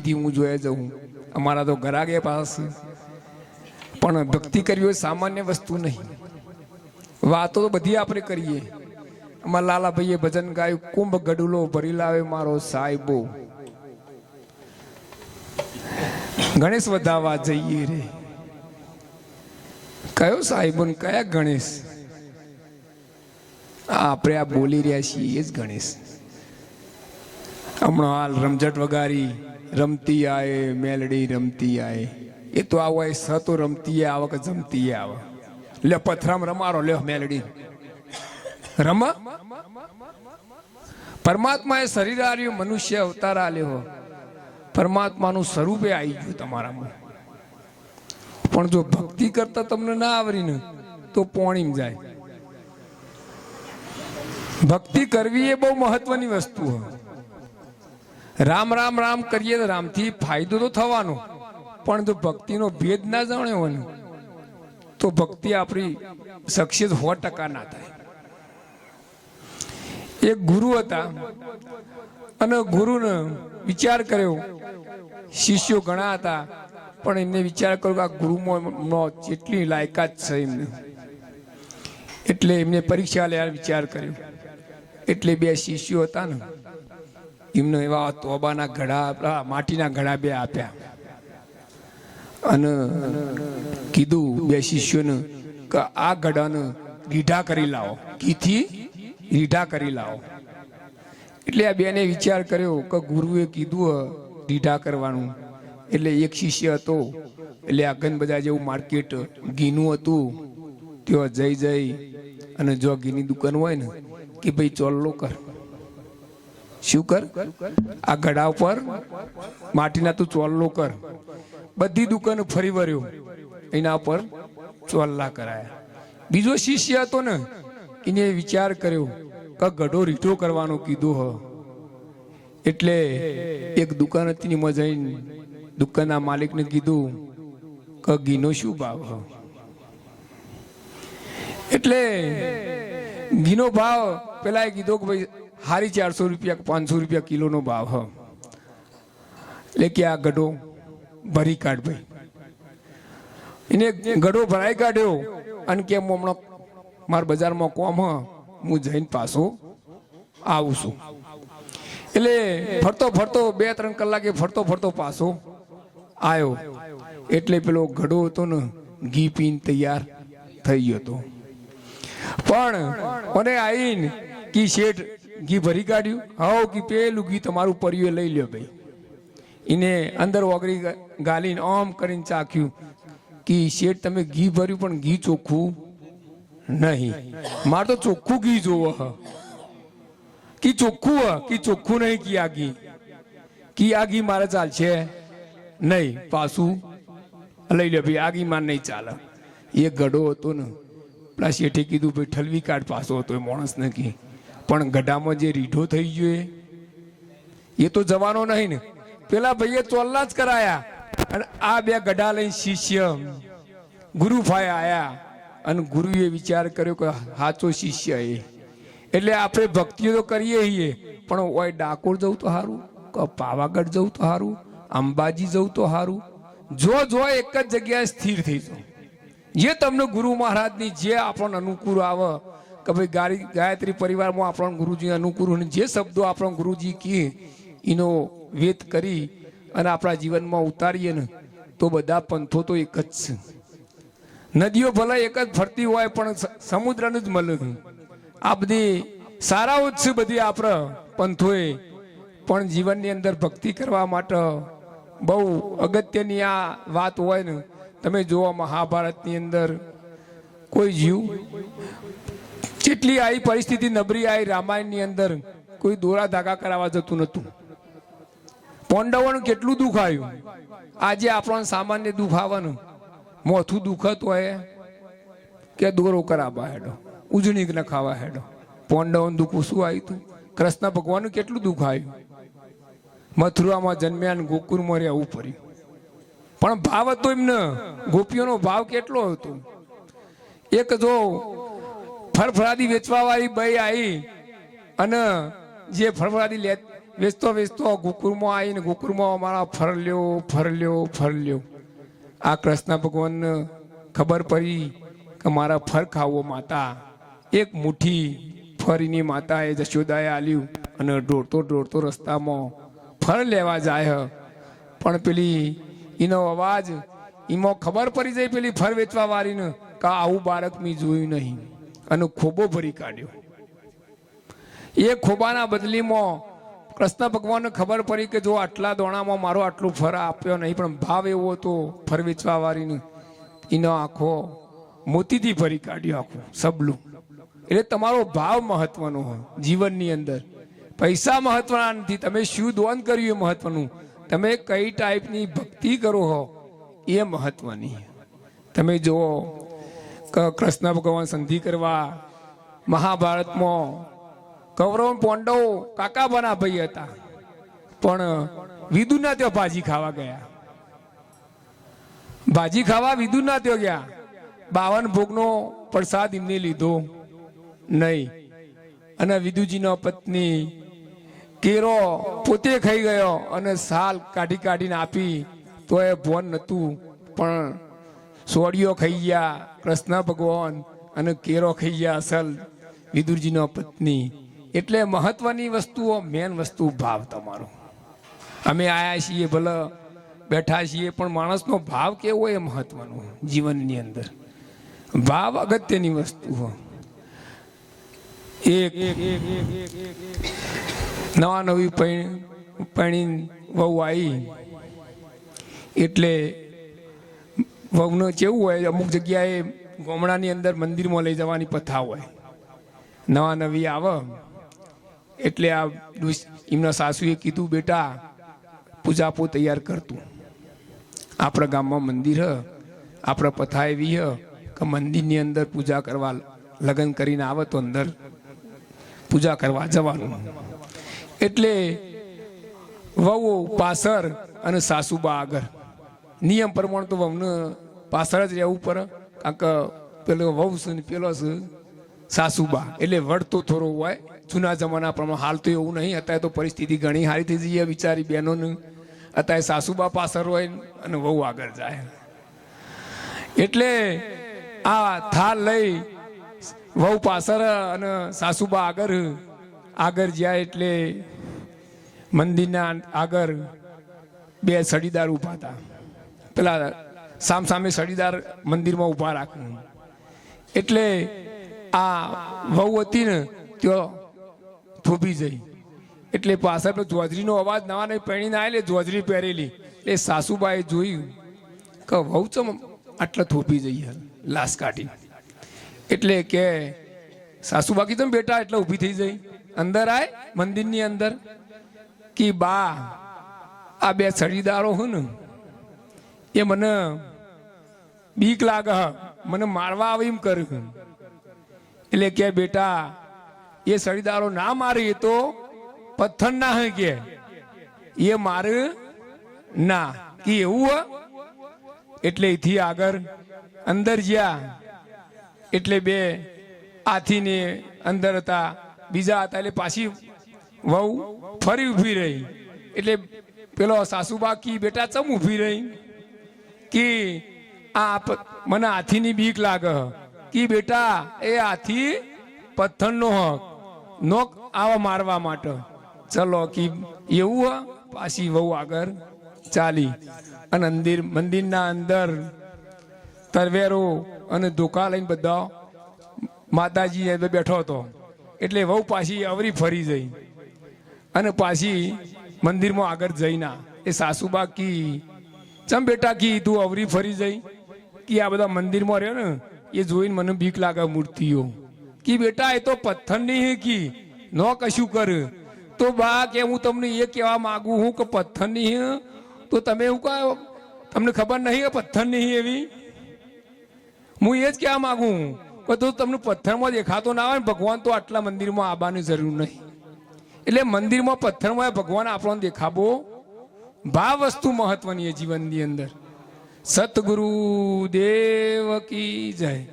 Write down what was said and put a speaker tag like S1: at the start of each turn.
S1: થી હું જોયા જાઉં. અમારા તો ઘરાગે પાસે. પણ ભક્તિ કરવી હોય સામાન્ય વસ્તુ નહીં. વાતો તો બધી આપણે કરીએ. અમારા લાલાભાઈએ ભજન ગાયું, કુંભ ગડુલો ભરી લાવે મારો સાહેબો. ગણેશ વધાવવા જઈએ રે. કયો સાહેબો ને કયા ગણેશ? આપણે આ બોલી રહ્યા છીએ એ જ ગણેશ. હમણાં હાલ રમઝટ વગારી. રમતી આય, મેલડી રમતી આય. એ તો આવો એ સ તો રમતી આવે કે જમતી આવે. લે, પથરામ રમારો લ્યો મેલડી. રમા? પરમાત્મા એ શરીર આલ્યું મનુષ્ય અવતાર આલ્યો. પરમાત્માનું સ્વરૂપે આવી ગયું તમારામાં. પણ જો ભક્તિ કરતા તમને ના આવરી ને, તો પોણીમ જાય. ભક્તિ કરવી એ બહુ મહત્વની વસ્તુ હોય. રામ રામ રામ કરીએ તો રામથી ફાયદો તો થવાનો. પણ જો ભક્તિનો ભેદ ના જાણ્યો હોય તો ભક્તિ આપણી સક્સેસ સો ટકા ના થાય. એક ગુરુ હતા અને ગુરુને વિચાર કર્યો. શિષ્યો ઘણા હતા, પણ એમને વિચાર કર્યો કે આ ગુરુમાં જેટલી લાયકાત છે એમને. એટલે એમને પરીક્ષા લેવા વિચાર કર્યો. એટલે બે શિષ્યો હતા ને એમને એવા તોબાના ઘડા માટીના ઘડા બે આપ્યા. અને કીધું બે શિષ્યોને કે આ ઘડાને રીઢા કરી લાવો. ઘીથી રીઢા કરી લાવો. એટલે આ બેને વિચાર કર્યો કે ગુરુએ કીધું રીઢા કરવાનું. એટલે એક શિષ્ય હતો. એટલે આગન બધા જેવું માર્કેટ ઘીનું હતું. ત્યાં જઈ જઈ અને જો ઘીની દુકાન હોય ને, કે ભાઈ ચોલ્લો કર. શું કર? આ ગળા ઉપર માટીના તું ચોલ્લો કર. બધી દુકાન ફરી વર્યો એના પર ચોલ્લા કરાયા. બીજો શિષ્ય હતો ને, એને વિચાર કર્યો કે ગઢો રીઠો કરવાનો કીધું હ. એટલે એક દુકાન હતી એમાં જઈને દુકાનના માલિકને કીધું કે ઘીનો શું ભાવ હ? એટલે ઘીનો ભાવ પેલા કીધો કે ભાઈ હારી ચારસો રૂપિયા પાંચસો રૂપિયા કિલોનો ભાવ, હ. એટલે કે આ ગઢો ભરી કાઢ ભાઈ. એને ગઢો ભરાઈ કાઢ્યો અને કેમ હમણાં મારા બજારમાં કોમ, હ, હું જઈને પાછો આવું છું. એટલે ફરતો ફરતો બે ત્રણ કલાકે ફરતો ફરતો પાછો આવ્યો એટલે પેલો ગઢો હતો ને, ઘી પીન તૈયાર થઈ ગયો હતો. પણ, મને આવીને કી શેઠ ઘી ભરી કાઢ્યું. હાઉ ઘી પેલું ઘી તમારું પરિયો લઈ લ્યો ભાઈ. એને અંદર ઓગળી ગાલીને આમ કરીને ચાખ્યું કે શેઠ તમે ઘી ભર્યું પણ ઘી ચોખ્ખું નહીં. મારે તો ચોખ્ખું ઘી જોવો હ. કી ચોખ્ખું હ, કી ચોખ્ખું નહીં કી આ ઘી? કી આ ઘી મારે ચાલશે? નહીં. પાછું લઈ લે ભાઈ, આ ઘી મારે નહીં ચાલે. એ ગઢો હતો ને. પેલા શેઠે કીધું, ભાઈ, ઠલવી કાઢ. પાછો હતો એ માણસને કી પણ ગઢામાં જે રીઢો થઈ ગયો એ તો જવાનો નહીં ને. પેલા ભાઈએ ચોલ્લા જ કરાયા અને આ બે ગઢા લઈને શિષ્ય ગુરુભાઈ આયા અને ગુરુએ વિચાર કર્યો કે સાચો શિષ્ય એ. એટલે આપણે ભક્તિઓ તો કરીએ છીએ, પણ ઓય ડાકોર જવું તો સારું પાવાગઢ જવું તો સારું અંબાજી જવું તો સારું જો જો એક જ જગ્યાએ સ્થિર થઈ જાઓ જે તમને ગુરુ મહારાજની જે આપણને અનુકૂળ આવે કે ભાઈ ગારી ગાયત્રી પરિવારમાં આપણા ગુરુજી અનુકૂળ જે શબ્દો આપણા ગુરુજી કહે, એનો વેત કરી અને આપણા જીવનમાં ઉતારીએ ને, તો બધા પંથો તો એક જ છે. નદીઓ ભલે એક જ ફરતી હોય, પણ સમુદ્રનું જ મળે. આ બધી સારાઓ જ છે બધી આપણા પંથોએ. પણ જીવનની અંદર ભક્તિ કરવા માટે બહુ અગત્યની આ વાત હોય ને, તમે જોવા મહાભારતની અંદર કોઈ જીવ જેટલી આવી પરિસ્થિતિ નબળી આવી રામાયણની અંદર કોઈ દોરા ધાગા કરાવવા જતું નતું પાંડવોનું કેટલું દુઃખ આવ્યું. આજે આપણને સામાન્ય દુઃખ આવવાનું. મોથું દુખત હોય કે દોરો કરાવવા હેડો, ઉજણી ન ખાવા હેડો. પાંડવોનું દુઃખ શું આવ્યું હતું. કૃષ્ણ ભગવાનનું કેટલું દુઃખ આવ્યું. મથુરામાં જન્મ્યા ને ગોકુળમાં રહેવું પડ્યું. પણ ભાવ હતો એમને ગોપીઓનો ભાવ કેટલો હતો? એક જો ફરફરાદી વેચવા વાળી ભાઈ આવી અને જે ફળફળાદી વેચતો વેચતો ગોકુળમાં આવીને ગોકુળમાં અમારા ફરલ્યો ફરલ્યો ફરલ્યો. આ કૃષ્ણ ભગવાનને ખબર પડી કે મારા ફર ખાવો માતા. એક મુઠ્ઠી ફરીની માતાએ જશોદાએ આલ્યું અને દોડતો દોડતો રસ્તામાં ફર લેવા જાય. પણ પેલી એનો અવાજ એમાં ખબર પડી જાય પેલી ફર વેચવા વાળીને કે આવું બાળક મેં જોયું નહીં. અને ખોબો ભરી કાઢ્યો. એ ખોબાના બદલીમાં કૃષ્ણ ભગવાનને ખબર પડી કે જો આટલા દોણામાં મારો આટલું ફર આપ્યો નહીં, પણ ભાવ એવો હતો ફર વેચવા વાળીને એનો આખો મોતીથી ભરી કાઢ્યો આખું સબલું. એટલે તમારો ભાવ મહત્વનો હોય જીવનની અંદર. પૈસા મહત્વના નથી, તમે શું દોન કર્યું એ મહત્વનું? તમે કઈ ટાઈપની ભક્તિ કરો હો એ મહત્વની. તમે જુઓ કૃષ્ણ ભગવાન સંધિ કરવા મહાભારતમાં કૌરવ પોંડવ કાકા બના ભાઈ હતા. પણ વિદુના ત્યાં ભાજી ખાવા ગયા. ભાજી ખાવા વિદુના ત્યાં ગયા. બાવન ભોગનો પ્રસાદ એમને લીધો. નહીં. અને વિદુજીનો પત્ની કેરો પોતે ખાઈ ગયો અને સાલ કાઢી કાઢીને આપી. તો એ ભોન નતું પણ સોડિયો ખાઈ ગયા, કૃષ્ણ ભગવાન અને કેરો ખાઈ ગયા અસલ. વિદુરજીનો પત્ની. એટલે મહત્વની વસ્તુઓ મેન વસ્તુ ભાવ તમારો. અમે આયા છીએ ભલે, બેઠા છીએ, પણ માણસનો ભાવ કેવો એ મહત્વનો જીવનની અંદર. ભાવ અગત્યની વસ્તુ હોય એક, નવા નવી પૈણી વહુ આવી એટલે વહુનો કેવું હોય, અમુક જગ્યાએ ગામડાની અંદર મંદિરમાં લઈ જવાની પ્રથા હોય. નવા નવી આવે. એટલે આ એમના સાસુએ કીધું, બેટા, પૂજાપો તૈયાર કરતું આપણા ગામમાં મંદિર હ, આપણા પથા એવી હ, કે મંદિરની અંદર પૂજા કરવા, લગ્ન કરીને આવે તો અંદર પૂજા કરવા જવાનું. એટલે વહુ પાસર અને સાસુબા આગળ. નિયમ પ્રમાણે તો વહુને પાછળ જ રહેવું પર કાંક પેલો વહુ છે ને પેલો છે સાસુબા. એટલે વળતો થોડો હોય. જૂના જમાના પ્રમાણે હાલ તો એવું નહીં. અત્યારે તો પરિસ્થિતિ ઘણી સારી થઈ જઈએ બિચારી બહેનોને. અત્યારે સાસુબા પાછળ હોય અને વહુ આગળ જાય. એટલે આ થાળ લઈ વહુ પાછળ અને સાસુબા આગળ આગળ જાય એટલે મંદિરના આગળ બે સડીદાર ઊભા હતા. પેલા સામ સામે સડીદાર મંદિરમાં ઊભા રાખવું. એટલે આ વહુ હતી ને, ત્યાં થોભી જઈ. એટલે પાછળ પેલો જોજરીનો અવાજ નવા નવી પહેરીને આવે એટલે જોજરી પહેરેલી. એ સાસુબાએ જોયું કે વહુ ચમ આટલા થોભી જઈ લાશ કાઢી. એટલે કે સાસુબા કીધું બેટા, એટલે ઊભી થઈ જઈ. અંદર આય, મંદિરની અંદર. કે બા, આ બે સળીદારો હું ને, એ મને બીક લાગે. મને મારવા આવે એમ કર્યું એટલે કે બેટા, એ સળીદારો ના મારે એ તો પથ્થર ના હે કે. એ મારે ના. કે એવું એટલે એથી આગળ અંદર જ્યાં, એટલે બે હાથીને અંદર હતા. બીજા હતા એટલે પાછી વહુ ફરી ઊભી રહી. એટલે પેલો સાસુબા કી બેટા ચમ ઊભી રહી? કે આ પ- મને હાથીની બીક લાગે. કે બેટા, એ હાથી પથ્થરનો હક. નોક આવા મારવા માટે. ચલો કે, એવું હ, પાછી વહુ આગળ ચાલી. અને મંદિર, મંદિરના અંદર તરવેરો અને ધોકા લઈને બધા માતાજી બેઠો હતો. એટલે વહુ પાછી અવરી ફરી જઈ. અને પાછી મંદિરમાં આગળ જઈના. એ સાસુબા કી, ચમ બેટા કી, તું અવરી ફરી જઈ? કે આ બધા મંદિરમાં રહ્યો ને, એ જોઈને મને બીક લાગે મૂર્તિઓ. કે બેટા, એ તો પથ્થરની હે કી? ન કશું કર. તો બા કે હું તમને એ કહેવા માંગુ હું કે પથ્થરની હે? તો તમે હું કહો, તમને ખબર નહીં કે પથ્થરની હે એવી? હું એ જ કહેવા માંગુ કે તો તમને પથ્થરમાં દેખાતો ના આવે ભગવાન તો આટલા મંદિરમાં આવવાની જરૂર નહીં. એટલે મંદિરમાં પથ્થરમાં ભગવાન આપણો દેખાબો ભાવ વસ્તુ મહત્વની છે જીવનની અંદર. સતગુરુ દેવ કી જય.